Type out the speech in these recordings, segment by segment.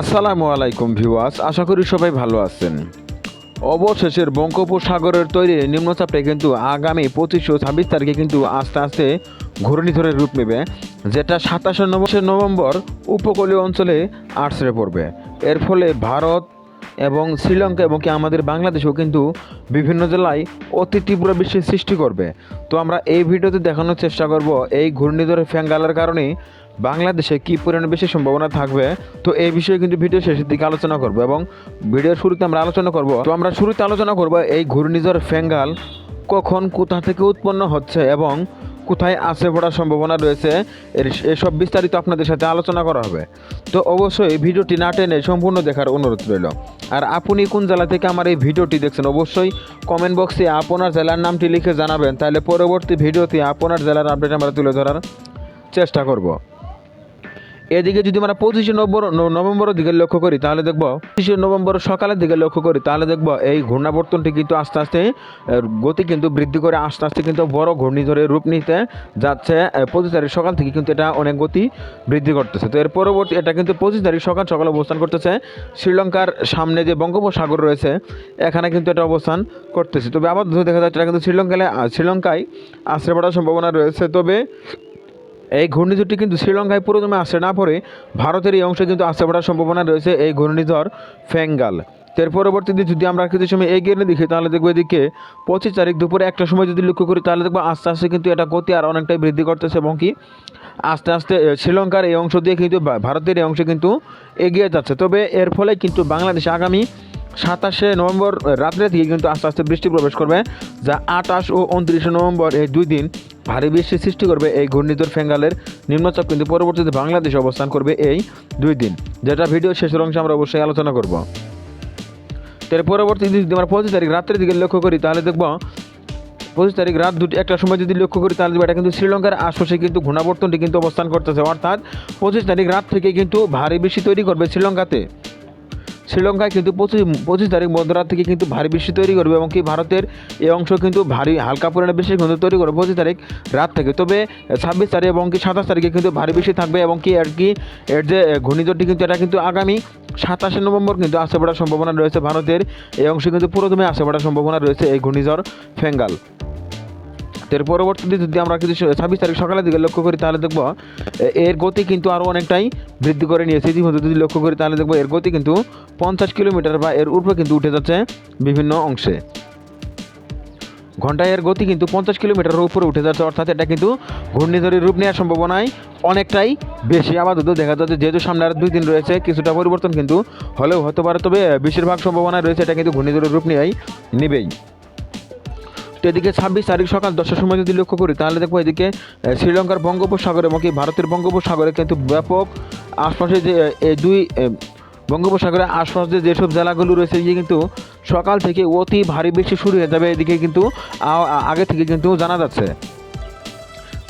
আসসালামু আলাইকুম ভিউয়ার্স, আশা করি সবাই ভালো আছেন। অবশেষের বঙ্গোপসাগরের তৈরি নিম্নচাপটা কিন্তু আগামী পঁচিশ ও ছাব্বিশ তারিখে কিন্তু আস্তে আস্তে ঘূর্ণিঝড়ের রূপ নেবে, যেটা সাতাশে নভেম্বর উপকূলীয় অঞ্চলে আছড়ে পড়বে। এর ফলে ভারত এবং শ্রীলঙ্কা এবং কি আমাদের বাংলাদেশেও কিন্তু বিভিন্ন জেলায় অতি তীব্র বৃষ্টির সৃষ্টি করবে। তো আমরা এই ভিডিওতে দেখানোর চেষ্টা করব এই ঘূর্ণিঝড়ের ফ্যাঙ্গালার কারণে বাংলাদেশে কী পরিমাণে বেশি সম্ভাবনা থাকবে? তো এই বিষয়ে কিন্তু ভিডিও শেষের দিকে আলোচনা করব এবং ভিডিওর শুরুতে আমরা আলোচনা করব। তো আমরা শুরুতে আলোচনা করব এই ঘূর্ণিঝড় ফেঙ্গাল কখন কোথা থেকে উৎপন্ন হচ্ছে এবং কোথায় আশ্রে পড়ার সম্ভাবনা রয়েছে, এর এসব বিস্তারিত আপনাদের সাথে আলোচনা করা হবে। তো অবশ্যই ভিডিওটি না টেনে সম্পূর্ণ দেখার অনুরোধ রইল। আর আপনি কোন জেলা থেকে আমার এই ভিডিওটি দেখছেন, অবশ্যই কমেন্ট বক্সে আপনার জেলার নামটি লিখে জানাবেন, তাহলে পরবর্তী ভিডিওতে আপনার জেলার আপডেট আমরা তুলে ধরার চেষ্টা করব। এদিকে যদি আমরা পঁচিশে নভেম্বর নভেম্বরের দিকে লক্ষ্য করি, তাহলে দেখব, পঁচিশে নভেম্বর সকালের দিকে লক্ষ্য করি, তাহলে দেখব এই ঘূর্ণাবর্তনটি কিন্তু আস্তে আস্তে গতি কিন্তু বৃদ্ধি করে আস্তে আস্তে কিন্তু বড় ঘূর্ণিঝড়ের রূপ নিতে যাচ্ছে পঁচিশ তারিখ সকাল থেকে কিন্তু এটা অনেক গতি বৃদ্ধি করতেছে। তো এর পরবর্তী, এটা কিন্তু পঁচিশ তারিখ সকাল সকাল অবস্থান করতেছে, শ্রীলঙ্কার সামনে যে বঙ্গোপসাগর রয়েছে, এখানে কিন্তু এটা অবস্থান করতেছে। তবে আবার দেখা যাচ্ছে এটা কিন্তু শ্রীলঙ্কায় শ্রীলঙ্কায় আশ্রয় পড়ার সম্ভাবনা রয়েছে। তবে এই ঘূর্ণিঝড়টি কিন্তু শ্রীলঙ্কায় পুরোদমে আসছে না পড়ে ভারতের এই অংশে কিন্তু আসতে পড়ার সম্ভাবনা রয়েছে এই ঘূর্ণিঝড় ফেঙ্গাল। এর পরবর্তীতে যদি আমরা কিছু সময় এগিয়ে নিয়ে দেখি, তাহলে দেখব এদিকে পঁচিশ তারিখ দুপুরে একটা সময় যদি লক্ষ্য করি, তাহলে দেখব আস্তে আস্তে কিন্তু এটা গতি আর অনেকটাই বৃদ্ধি করতেছে এবং কি আস্তে আস্তে শ্রীলঙ্কার এই অংশ দিয়ে কিন্তু ভারতের এই অংশে কিন্তু এগিয়ে যাচ্ছে। তবে এর ফলে কিন্তু বাংলাদেশ আগামী সাতাশে নভেম্বর রাত্রে থেকে কিন্তু আস্তে আস্তে বৃষ্টি প্রবেশ করবে, যা আটাশ ও উনত্রিশে নভেম্বর এই দুই দিন ভারী বৃষ্টির সৃষ্টি করবে এই ঘূর্ণিঝড় ফেঙ্গালের। নিম্নচাপ কিন্তু পরবর্তীতে বাংলাদেশে অবস্থান করবে এই দুই দিন। যেটা ভিডিও শেষের অংশে আমরা অবশ্যই আলোচনা করব। এর পরবর্তী যদি আমরা পঁচিশ তারিখ রাত্রের দিকে লক্ষ্য করি, তাহলে দেখব পঁচিশ তারিখ রাত দুটি একটার সময় যদি লক্ষ্য করি, তাহলে এটা কিন্তু শ্রীলঙ্কার আশপাশে কিন্তু ঘূর্ণাবর্তনটি কিন্তু অবস্থান করতেছে। অর্থাৎ পঁচিশ তারিখ রাত থেকে কিন্তু ভারী বৃষ্টি তৈরি করবে শ্রীলঙ্কাতে। শ্রীলঙ্কায় কিন্তু পঁচিশ পঁচিশ তারিখ মধ্যরাত থেকে কিন্তু ভারী বৃষ্টি তৈরি করবে এবং কি ভারতের এই অংশ কিন্তু ভারী হালকা পরিমাণে বৃষ্টি কিন্তু তৈরি করবে পঁচিশ তারিখ রাত থেকে। তবে ছাব্বিশ তারিখ এবং কি সাতাশ তারিখে কিন্তু ভারী বৃষ্টি থাকবে এবং কি আর কি, এর যে ঘূর্ণিঝড়টি কিন্তু এটা কিন্তু আগামী সাতাশে নভেম্বর কিন্তু আসে পড়ার সম্ভাবনা রয়েছে ভারতের। এই অংশে কিন্তু পুরোদমে আসে পড়ার সম্ভাবনা রয়েছে এই ঘূর্ণিঝড় ফেঙ্গাল। এর পরবর্তীতে যদি আমরা কিছু ছাব্বিশ তারিখ সকালের দিকে লক্ষ্য করি, তাহলে দেখব এর গতি কিন্তু আরও অনেকটাই বৃদ্ধি করে নিয়েছে। ইতিমধ্যে যদি লক্ষ্য করি, তাহলে দেখব, এর গতি কিন্তু পঞ্চাশ কিলোমিটার বা এর উপরে কিন্তু উঠে যাচ্ছে বিভিন্ন অংশে। ঘন্টায় এর গতি কিন্তু পঞ্চাশ কিলোমিটারের উপরে উঠে যাচ্ছে, অর্থাৎ এটা কিন্তু ঘূর্ণিঝড়ের রূপ নেওয়ার সম্ভাবনায় অনেকটাই বেশি। আপাতত দেখা যাচ্ছে, যেহেতু সামনে আর দুই দিন রয়েছে, কিছুটা পরিবর্তন কিন্তু হলেও হতে পারে, তবে বেশিরভাগ সম্ভাবনা রয়েছে, এটা কিন্তু ঘূর্ণিঝড়ের রূপ নিয়েই নেবেই। তো এদিকে ছাব্বিশ তারিখ সকাল দশটার সময় যদি লক্ষ্য করি, তাহলে দেখব এদিকে শ্রীলঙ্কার বঙ্গোপসাগর এবং কি ভারতের বঙ্গোপসাগরে কিন্তু ব্যাপক আশপাশে যে এই দুই বঙ্গোপসাগরে বঙ্গোপসাগরের আশপাশে যেসব জেলাগুলো রয়েছে যে কিন্তু সকাল থেকে অতি ভারী বৃষ্টি শুরু হয়ে যাবে, এদিকে কিন্তু আগে থেকে কিন্তু জানা যাচ্ছে।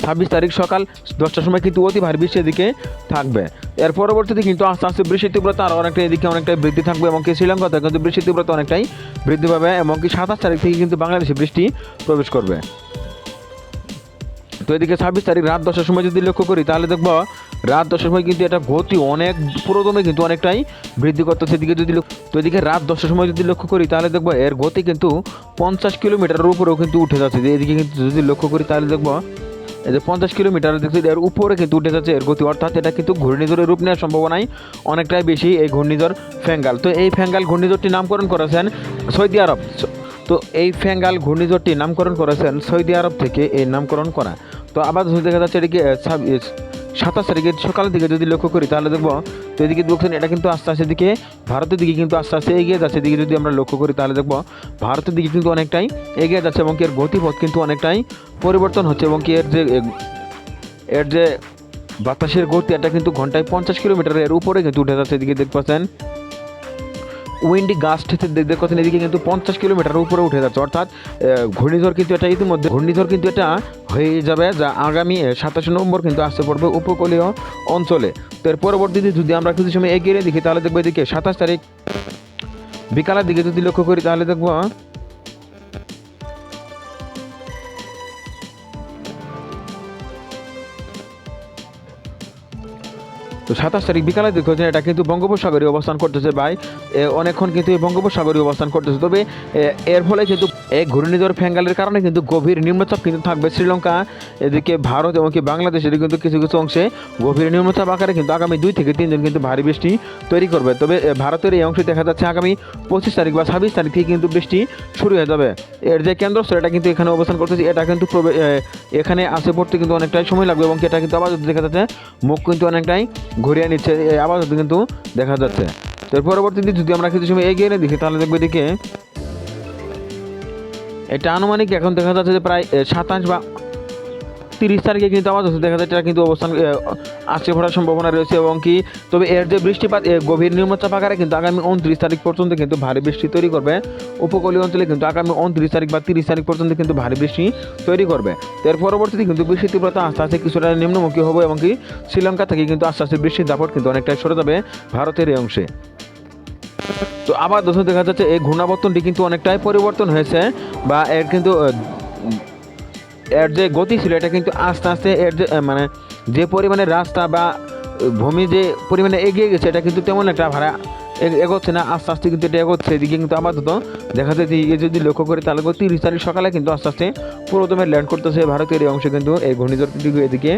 ছাব্বিশ তারিখ সকাল দশটার সময় কিন্তু অতি ভারী বৃষ্টি এদিকে থাকবে। এর পরবর্তীতে কিন্তু আস্তে আস্তে বৃষ্টির তীব্রতা আরও অনেকটা এদিকে অনেকটাই বৃদ্ধি থাকবে এবং কি শ্রীলঙ্কাতে কিন্তু বৃষ্টির তীব্রতা অনেকটাই বৃদ্ধি পাবে এবং কি সাতাশ তারিখ থেকে কিন্তু বাংলাদেশে বৃষ্টি প্রবেশ করবে। তো এদিকে ছাব্বিশ তারিখ রাত দশটার সময় যদি লক্ষ্য করি, তাহলে দেখব রাত দশটার সময় কিন্তু এটা গতি অনেক পুরোদমে কিন্তু অনেকটাই বৃদ্ধি করতেছে সেদিকে যদি তো এদিকে রাত দশটার সময় যদি লক্ষ্য করি, তাহলে দেখব এর গতি কিন্তু পঞ্চাশ কিলোমিটারের উপরেও কিন্তু উঠে যাচ্ছে। এদিকে কিন্তু যদি লক্ষ্য করি, তাহলে দেখব এই যে পঞ্চাশ কিলোমিটার দেখছি, এর উপরে কিন্তু উঠে যাচ্ছে এর গতি, অর্থাৎ এটা কিন্তু ঘূর্ণিঝড়ের রূপ নেওয়ার সম্ভাবনাই অনেকটাই বেশি এই ঘূর্ণিঝড় ফেঙ্গাল। তো এই ফেঙ্গাল ঘূর্ণিঝড়টি নামকরণ করেছেন সৌদি আরব। তো এই ফেঙ্গাল ঘূর্ণিঝড়টি নামকরণ করেছেন সৌদি আরব থেকে এই নামকরণ করা। তো আবার দেখা যাচ্ছে এটা কি ছাব্বিশ সাতাশ তারিখের সকালের দিকে যদি লক্ষ্য করি, তাহলে দেখব তো এদিকে দেখছেন এটা কিন্তু আস্তে আস্তে দিকে ভারতের দিকে কিন্তু আস্তে আস্তে এগিয়ে যাচ্ছে। এদিকে যদি আমরা লক্ষ্য করি, তাহলে দেখব ভারতের দিকে কিন্তু অনেকটাই এগিয়ে যাচ্ছে এবং এর গতিপথ কিন্তু অনেকটাই পরিবর্তন হচ্ছে এবং এর যে এর যে বাতাসের গতি, এটা কিন্তু ঘন্টায় পঞ্চাশ কিলোমিটারের উপরে কিন্তু উঠে যাচ্ছে। এদিকে দেখতে পাচ্ছেন উইন্ডি গাস্ট দেখতে কথা এদিকে কিন্তু পঞ্চাশ কিলোমিটার উপরে উঠে যাচ্ছে। অর্থাৎ ঘূর্ণিঝড় কিন্তু এটা ইতিমধ্যে ঘূর্ণিঝড় কিন্তু এটা হয়ে যাবে, যা আগামী সাতাশে নভেম্বর কিন্তু আসতে পড়বে উপকূলীয় অঞ্চলে। তো এর পরবর্তীতে যদি আমরা কিছু সময় এগিয়ে দেখি, তাহলে দেখব এদিকে সাতাশ তারিখ বিকালের দিকে যদি লক্ষ্য করি, তাহলে দেখব তো সাতাশ তারিখ বিকালে দেখেছেন এটা কিন্তু বঙ্গোপসাগরে অবস্থান করতেছে ভাই। অনেকক্ষণ কিন্তু এই বঙ্গোপসাগরে অবস্থান করতেছে। তবে এর ফলে কিন্তু এই ঘূর্ণিঝড় ফেঙ্গালের কারণে কিন্তু গভীর নিম্নচাপ কিন্তু থাকবে শ্রীলঙ্কা, এদিকে ভারত এবং কি বাংলাদেশের কিন্তু কিছু কিছু অংশে গভীর নিম্নচাপ আকারে কিন্তু আগামী দুই থেকে তিন দিন কিন্তু ভারী বৃষ্টি তৈরি করবে। তবে ভারতের এই অংশে দেখা যাচ্ছে আগামী পঁচিশ তারিখ বা ছাব্বিশ তারিখ থেকে কিন্তু বৃষ্টি শুরু হয়ে যাবে। এর যে কেন্দ্রস্থল, এটা কিন্তু এখানে অবস্থান করতেছে। এটা কিন্তু এখানে আসে পড়তে কিন্তু অনেকটাই সময় লাগবে এবং এটা কিন্তু আবার দেখা যাচ্ছে, মুখ কিন্তু অনেকটাই ঘুরিয়ে নিচ্ছে, এই আবার কিন্তু দেখা যাচ্ছে। তো পরবর্তীতে যদি আমরা কিছু সময় এগিয়ে নিয়ে দেখি, তাহলে দেখব এদিকে এটা আনুমানিক এখন দেখা যাচ্ছে যে প্রায় সাতাশ বা তিরিশ তারিখে কিন্তু আপাতত দেখা যাচ্ছে এটা কিন্তু অবস্থান আসছে পড়ার সম্ভাবনা রয়েছে এবং কি, তবে এর যে বৃষ্টিপাত গভীর নিম্নচাপ আকারে কিন্তু আগামী উনত্রিশ তারিখ পর্যন্ত কিন্তু ভারী বৃষ্টি তৈরি করবে। উপকূলীয় অঞ্চলে কিন্তু আগামী উনত্রিশ তারিখ বা তিরিশ তারিখ পর্যন্ত কিন্তু ভারী বৃষ্টি তৈরি করবে। এর পরবর্তীতে কিন্তু বৃষ্টির তীব্রতা আস্তে আস্তে কিছুটা নিম্নমুখী হবে এবং কি, শ্রীলঙ্কা থেকে কিন্তু আস্তে আস্তে বৃষ্টির দাপট কিন্তু অনেকটাই সরে যাবে ভারতের এই অংশে। তো আবার দোষ দেখা যাচ্ছে, এই ঘূর্ণাবর্তনটি কিন্তু অনেকটাই পরিবর্তন হয়েছে বা এর কিন্তু এর যে গতি ছিল, এটা কিন্তু আস্তে আস্তে এর যে মানে যে পরিমাণে রাস্তা বা ভূমি যে পরিমাণে এগিয়ে গেছে, এটা কিন্তু তেমন একটা ভাড়া এগোচ্ছে না। আস্তে আস্তে কিন্তু এটা এগোচ্ছে। এদিকে কিন্তু আপাতত দেখা যাচ্ছে যে যদি লক্ষ্য করি, তাহলে তিরিশ তারিখ সকালে কিন্তু আস্তে আস্তে পুরোদমে ল্যান্ড করতেছে ভারতের এই অংশে কিন্তু, এই ঘূর্ণিঝড় এদিকে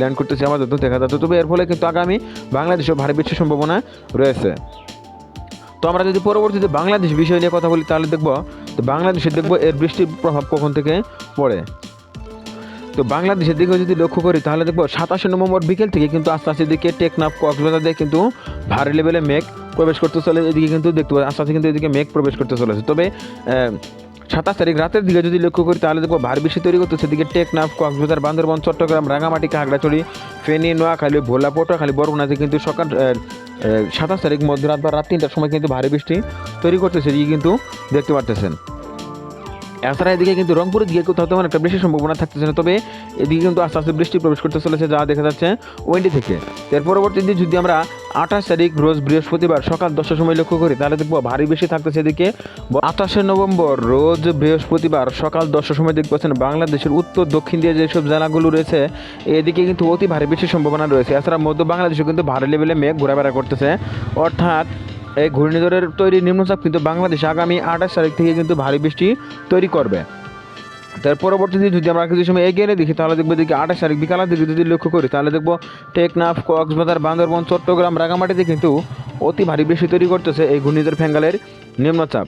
ল্যান্ড করতেছে আপাতত দেখা যাচ্ছে তবে এর ফলে কিন্তু আগামী বাংলাদেশেও ভারী বৃষ্টির সম্ভাবনা রয়েছে। তো আমরা যদি পরবর্তীতে বাংলাদেশ বিষয় নিয়ে কথা বলি, তাহলে দেখব তো বাংলাদেশে দেখব এর বৃষ্টির প্রভাব কখন থেকে পড়ে? তো বাংলাদেশের দিকে যদি লক্ষ্য করি, তাহলে দেখব সাতাশে নভেম্বর বিকেল থেকে কিন্তু আস্তে আস্তে দিকে টেকনাফ, কক্সবাজার দিয়ে কিন্তু ভারী লেভেলে মেঘ প্রবেশ করতে চলে। এদিকে কিন্তু দেখতে পাচ্ছি, আস্তে আস্তে কিন্তু এদিকে মেঘ প্রবেশ করতে চলেছে। তবে সাতাশ তারিখ রাতের দিকে যদি লক্ষ্য করি, তাহলে দেখব ভারী বৃষ্টি তৈরি করতেছে। সেদিকে টেকনাফ, কক্সবাজার, বান্দরবান, চট্টগ্রাম রাঙামাটি খাগড়াছড়ি, ফেনী, নোয়াখালী, ভোলা, পটুয়াখালী, বরগুনাতে কিন্তু সকাল সাতাশ তারিখ মধ্যরাত বা রাত তিনটার সময় কিন্তু ভারী বৃষ্টি তৈরি করতেছে, এদিকে কিন্তু দেখতে পারতেছেন। এছাড়া এদিকে কিন্তু রংপুরের দিকে কোথাও তেমন একটা বৃষ্টির সম্ভাবনা থাকতেছে না, তবে এদিকে কিন্তু আস্তে আস্তে বৃষ্টি প্রবেশ করতে চলেছে যা দেখা যাচ্ছে ওয়েন্ডি থেকে। এর পরবর্তী পরবর্তীতে যদি আমরা আঠাশ তারিখ রোজ বৃহস্পতিবার সকাল দশটার সময় লক্ষ্য করি, তাহলে দেখব ভারী বৃষ্টি থাকতেছে এদিকে। আঠাশে নভেম্বর রোজ বৃহস্পতিবার সকাল দশটার সময় দেখতে পাচ্ছেন বাংলাদেশের উত্তর, দক্ষিণ দিয়ে যেসব জেলাগুলো রয়েছে, এদিকে কিন্তু অতি ভারী বেশি সম্ভাবনা রয়েছে। এছাড়া মধ্য বাংলাদেশে কিন্তু ভারী লেভেলে মেঘ ঘোরাফেরা করতেছে। অর্থাৎ এই ঘূর্ণিঝড়ের তৈরি নিম্নচাপ কিন্তু বাংলাদেশ আগামী আঠাশ তারিখ থেকে কিন্তু ভারী বৃষ্টি তৈরি করবে। তার পরবর্তীতে যদি আমরা কিছু সময় এগিয়ে দেখি, তাহলে দেখব দেখি আঠাশ তারিখ বিকালের দিকে যদি লক্ষ্য করি, তাহলে দেখব টেকনাফ, কক্সবাজার, বান্দরবন, চট্টগ্রাম রাঙামাটিতে কিন্তু অতি ভারী বৃষ্টি তৈরি করতেছে এই ঘূর্ণিঝড় ফেঙ্গালের নিম্নচাপ।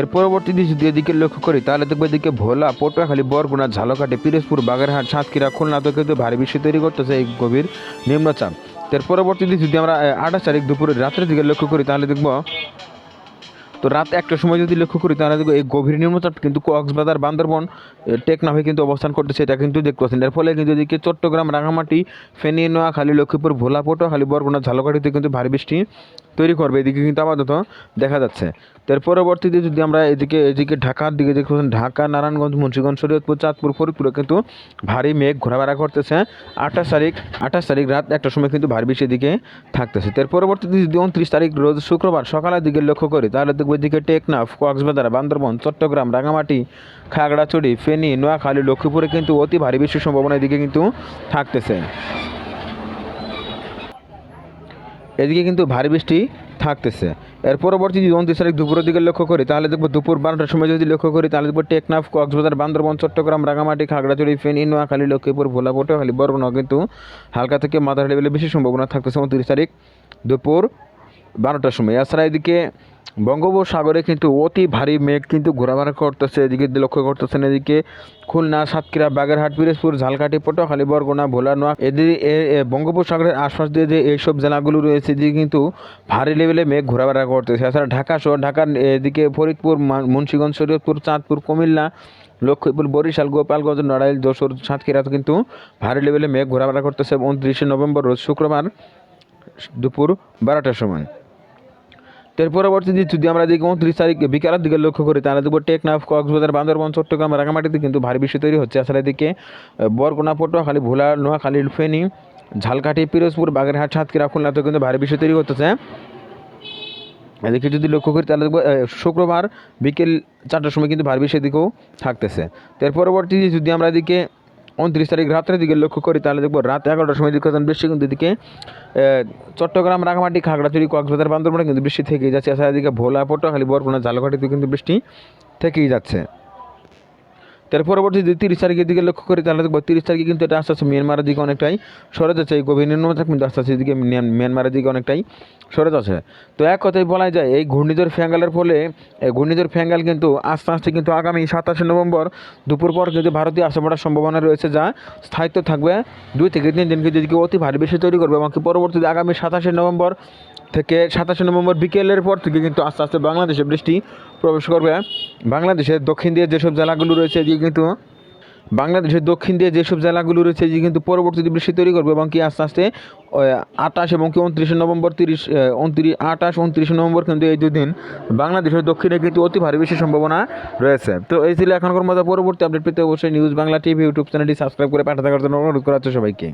এর পরবর্তীতে যদি এদিকে লক্ষ্য করি, তাহলে দেখব এদিকে ভোলা, পটুয়াখালী, বরগুনা, ঝালকাঠি, পিরোজপুর, বাগেরহাট, সাতক্ষীরা খুলনাতে কিন্তু ভারী বৃষ্টি তৈরি করতেছে এই গভীর নিম্নচাপ। এর পরবর্তীতে যদি আমরা আঠাশ তারিখ দুপুরের রাত্রের দিকে লক্ষ্য করি, তাহলে দেখব তো রাত একটার সময় যদি লক্ষ্য করি, তাহলে দেখব এই গভীর নিম্নচাপ কিন্তু কক্সবাজার, বান্দরবন টেকনাফে কিন্তু অবস্থান করতেছে, এটা কিন্তু দেখতে পাচ্ছেন। এর ফলে কিন্তু এদিকে চট্টগ্রাম রাঙামাটি ফেনী নোয়াখালী লক্ষ্মীপুর ভোলা খালি বরগুনা ঝালকাঠিতে কিন্তু ভারী বৃষ্টি তৈরি করবে, এদিকে কিন্তু আপাতত দেখা যাচ্ছে। তো এর পরবর্তীতে যদি আমরা এদিকে এদিকে ঢাকার দিকে দেখতে পাচ্ছেন, ঢাকা, নারায়ণগঞ্জ, মুন্সিগঞ্জ, শরীয়তপুর, চাঁদপুর, ফরিদপুরে কিন্তু ভারী মেঘ ঘোরাফেরা করতেছে। আঠাশ তারিখ আঠাশ তারিখ রাত একটার সময় কিন্তু ভারী বৃষ্টির দিকে থাকতেছে। তো এর পরবর্তীতে যদি উনত্রিশ তারিখ, রোজ শুক্রবার সকালের দিকে লক্ষ্য করি, তাহলে দেখব এদিকে টেকনাফ, কক্সবাজার, বান্দরবন, চট্টগ্রাম, রাঙামাটি, খাগড়াছড়ি, ফেনী, নোয়াখালী, লক্ষ্মীপুরে কিন্তু অতি ভারী বৃষ্টির সম্ভাবনা এদিকে কিন্তু থাকতেছে। এদিকে কিন্তু ভারী বৃষ্টি থাকতেছে। এর পরবর্তী যদি উনত্রিশ তারিখ দুপুরের দিকে লক্ষ্য করি, তাহলে দেখব দুপুর বারোটার সময় যদি লক্ষ্য করি, তাহলে দেখব টেকনাফ, কক্সবাজার, বান্দরবন, চট্টগ্রাম, রাঙামাটি, খাগড়াছড়ি, ফেনী, নোয়াখালী, লক্ষ্মীপুর, ভোলা পটুয়াখালী বরগুনা কিন্তু হালকা থেকে মাথার লেভেলে বেশি সম্ভাবনা থাকতেছে। উনত্রিশ তারিখ দুপুর বারোটার সময়। এছাড়া এদিকে বঙ্গোপসাগরে কিন্তু অতি ভারী মেঘ কিন্তু ঘোরাফেরা করতেছে, এদিকে লক্ষ্য করতেছেন এদিকে খুলনা, সাতক্ষীরা, বাগেরহাট, পিরোজপুর, ঝালকাঠি, পটুয়াখালী, বরগুনা, ভোলা নোয়া এদিকে বঙ্গোপসাগরের আশপাশ দিয়ে যে এইসব জেলাগুলো রয়েছে, এদিকে কিন্তু ভারী লেভেলে মেঘ ঘোরাফেরা করতেছে। এছাড়া ঢাকা শহর, ঢাকার এদিকে ফরিদপুর মুন্সীগঞ্জ, শরীয়তপুর, চাঁদপুর, কুমিল্লা, লক্ষ্মীপুর, বরিশাল, গোপালগঞ্জ, নড়াইল, যশোর সাতক্ষীরাতে কিন্তু ভারী লেভেলে মেঘ ঘোরাফেরা করতেছে। উনত্রিশে নভেম্বর, রোজ শুক্রবার, দুপুর বারোটার সময়। এর পরবর্তীতে যদি আমরা দেখি উনত্রিশ তারিখ বিকালের দিকে লক্ষ্য করি তাহলে দেখব টেকনাফ কক্সবাজার বান্দরবন চট্টগ্রাম রাঙামাটিতে কিন্তু ভারী বৃষ্টি তৈরি হচ্ছে। আসলে এদিকে আহ, বরগুনা পটুয়াখালী ভোলা নোয়াখালী ফেনী ঝালকাঠি পিরোজপুর বাগেরহাট সাতক্ষীরা খুলনাতে কিন্তু ভারী বৃষ্টি তৈরি হতেছে এদিকে যদি লক্ষ্য করি তাহলে দেখব শুক্রবার বিকেল চারটার সময় কিন্তু ভারী বৃষ্টি এদিকেও থাকতেছে। এর পরবর্তীতে যদি আমরা এদিকে উনত্রিশ তারিখ রাত্রের দিকে লক্ষ্য করি, তাহলে দেখব রাত এগারোটার সময় দিকে বৃষ্টি কিন্তু এদিকে চট্টগ্রাম রাঙামাটি খাগড়াছড়ি, কক্সবাজার, বান্দরবানে কিন্তু বৃষ্টি থেকেই যাচ্ছে। এছাড়া এদিকে ভোলা, পটুয়াখালী, বরগুনা ঝালকাঠিতে কিন্তু বৃষ্টি থেকেই যাচ্ছে। তার পরবর্তী যদি তিরিশ তারিখের দিকে লক্ষ্য করি তাহলে দেখব, তিরিশ তারিখে কিন্তু এটা আস্তে আস্তে মিয়ানমারের দিকে অনেকটাই সরে যাচ্ছে এই গভীর নিম্নচাপ কিন্তু আস্তে আস্তে এদিকে মিয়ান- মিয়ানমারের দিকে অনেকটাই সরে যাচ্ছে তো এক কথায় বলা যায়, এই ঘূর্ণিঝড় ফ্যাঙ্গালের ফলে, এই ঘূর্ণিঝড় ফ্যাঙ্গাল কিন্তু আস্তে আস্তে কিন্তু আগামী সাতাশে নভেম্বর দুপুর পর কিন্তু ভারতীয় আসা পড়ার সম্ভাবনা রয়েছে যা স্থায়িত্ব থাকবে দুই থেকে তিন দিনকে যেদিকে অতি ভারী বেশি তৈরি করবে এবং পরবর্তীতে আগামী সাতাশে নভেম্বর থেকে সাতাশে নভেম্বর বিকেলের পর থেকে কিন্তু আস্তে আস্তে বাংলাদেশে বৃষ্টি প্রবেশ করবে। বাংলাদেশের দক্ষিণ দিয়ে যেসব জেলাগুলো রয়েছে, এদিকে কিন্তু বাংলাদেশের দক্ষিণ দিয়ে যেসব জেলাগুলো রয়েছে যে কিন্তু পরবর্তীতে বৃষ্টি তৈরি করবে এবং কি আস্তে আস্তে আঠাশ এবং কি উনত্রিশে নভেম্বর তিরিশ উনত্রিশ আঠাশ, উনত্রিশে নভেম্বর কিন্তু এই দুদিন বাংলাদেশের দক্ষিণে কিন্তু অতি ভারী বেশি সম্ভাবনা রয়েছে। তো এই ছিল এখনকার মতো পরবর্তী আপডেট পেতে অবশ্যই নিউজ বাংলা টিভি ইউটিউব চ্যানেলটি সাবস্ক্রাইব করে পাঠাতে থাকার জন্য অনুরোধ করা হচ্ছে সবাইকে।